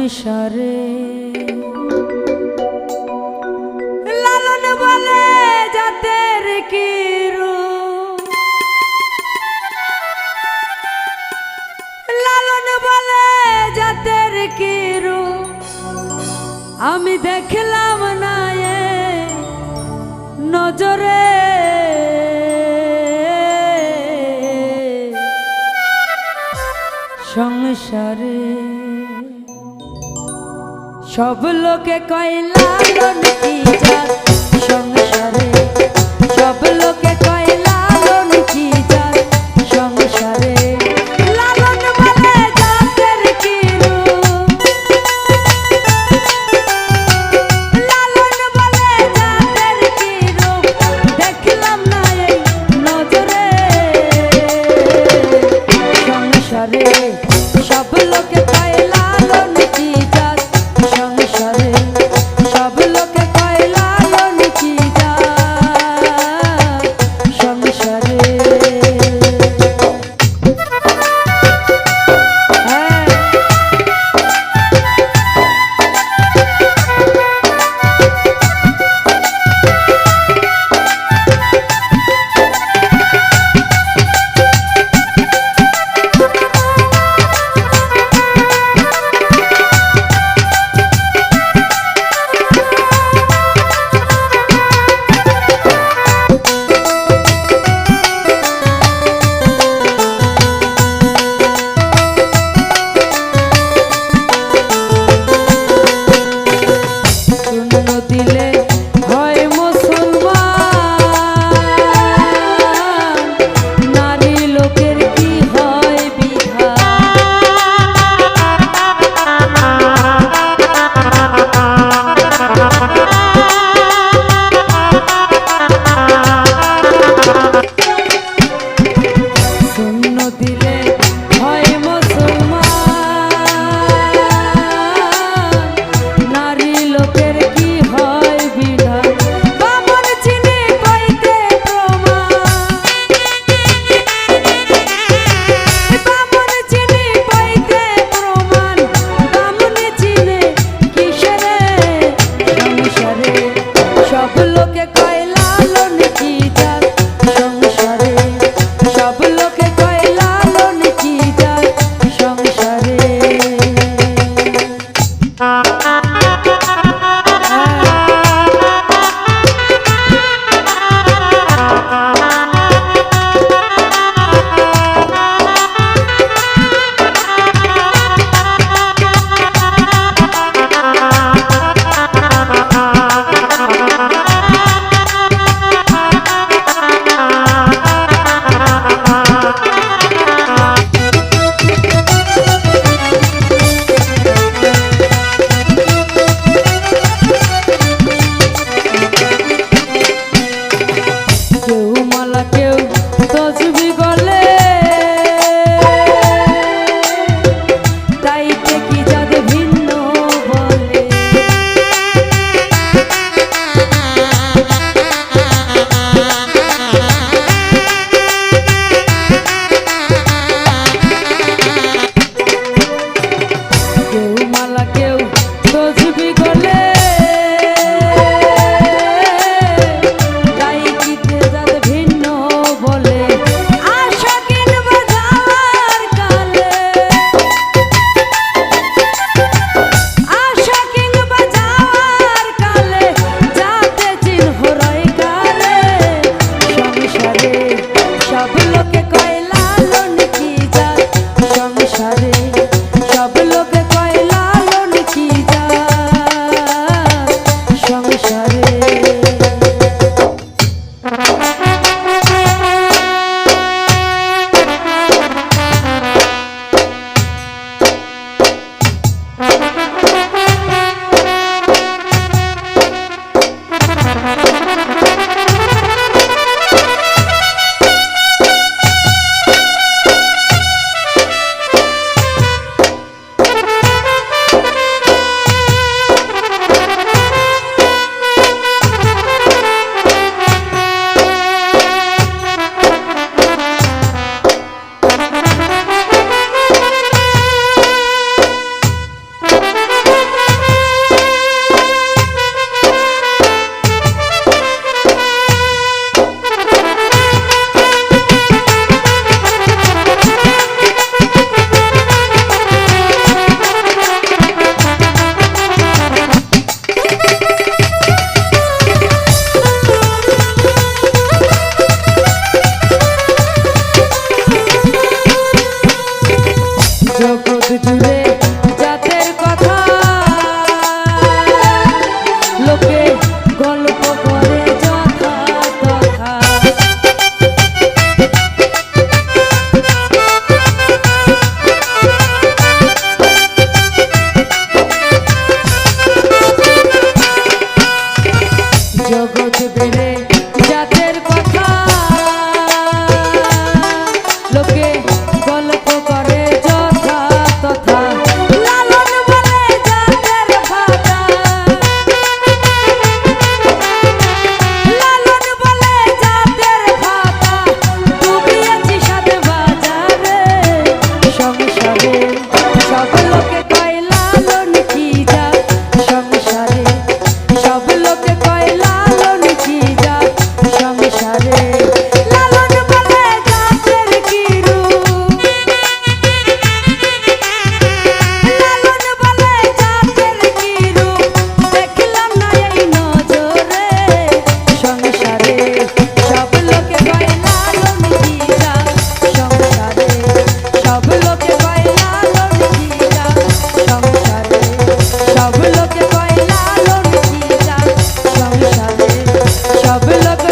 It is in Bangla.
সংসারে লালন বলে জাতের কিরু লালন বলে জাতের আমি দেখলাম না নজরে। সংসারে সব লোকে কয়লা কি por que con... love